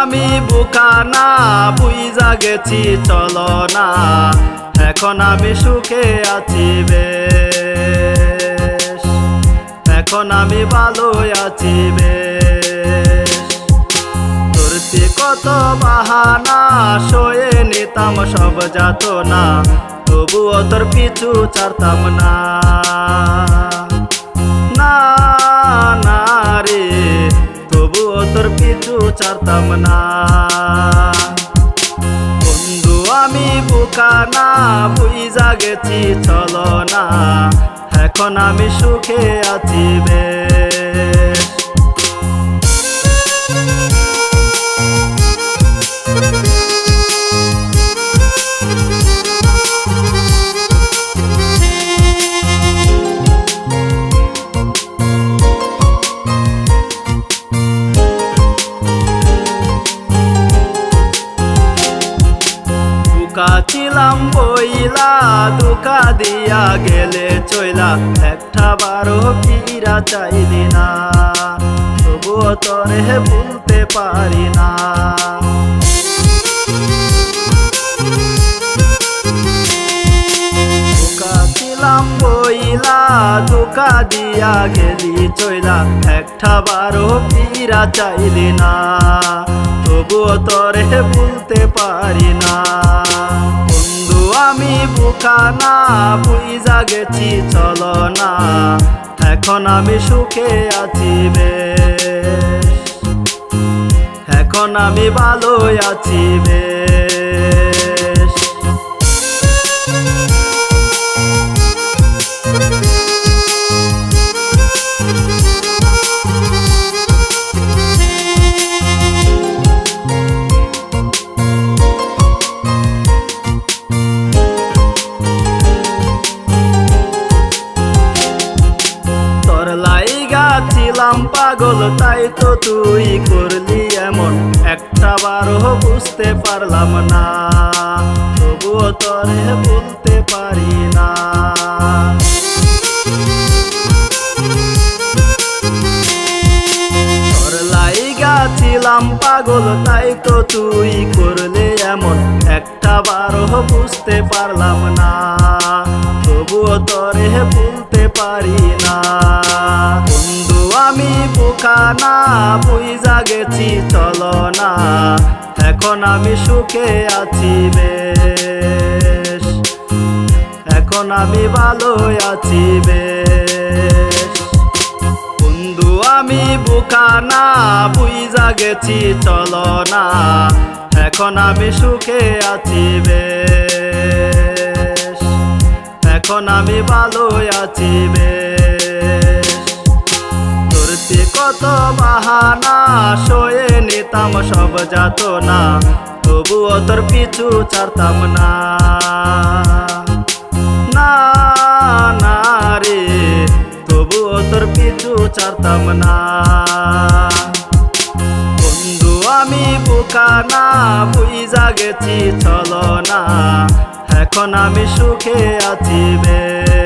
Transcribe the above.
আমি বুকা না, বুইজা গেছি, চলো না। এখন আমি সুখে আছি বেশ। এখন আমি ভালো আছি বেশ। তোরতে কত বাহানা, সয়ে নিতাম সব যাত না তবুও তোর পিছু না না। ছাড়তাম না বন্ধু, আমি বোকা না, বুইজা গেছি, চলো না। এখন আমি সুখে আছি বেশ বুকা ছিলাম বইলা দুকা দিয়া গেলে চইলা। একটা বারো কিরা চাইলি না, তবুও তোরে ভুলতে পারি না। ছিলাম বইলা দুকা দিয়া গেলি চইলা। একটা বারো কিরা চাইলি না, তবুও তোরে ভুলতে পারি না। আমি বুকা না বুইজা গেছি চলো না। এখন আমি সুখে আছি বেশ। এখন আমি ভালো আছি বেশ। পাগল, তাই তো তুই করলি এমন। একটা বারো বুঝতে পারলাম না, তবুও তরে বলতে পারি না। ছিলাম পাগল, তাই তো তুই করলে এমন। একটা বারো বুঝতে পারলাম না, তবুও তোরে ভুলতে পারি না। আমি বোকা না, বুইজা গেছি, চলো না। এখন আমি সুখে আছি, বেশ। এখন আমি ভালো আছি, বেশ। বন্ধু, আমি বোকা না, বুইজা গেছি, চলো না। এখন আমি সুখে আছি, বেশ। এখন আমি ভালো আছি, বেশ। তোরতে কত বাহানা, সয়ে নিতাম সব যাত না তবুও তোর পিছু ছাড়তাম না। না রে, তবুও পিছু ছাড়তাম না। বন্ধু, আমি বোকা না বুইজা গেছি চলো না এখন আমি সুখে আছি বেশ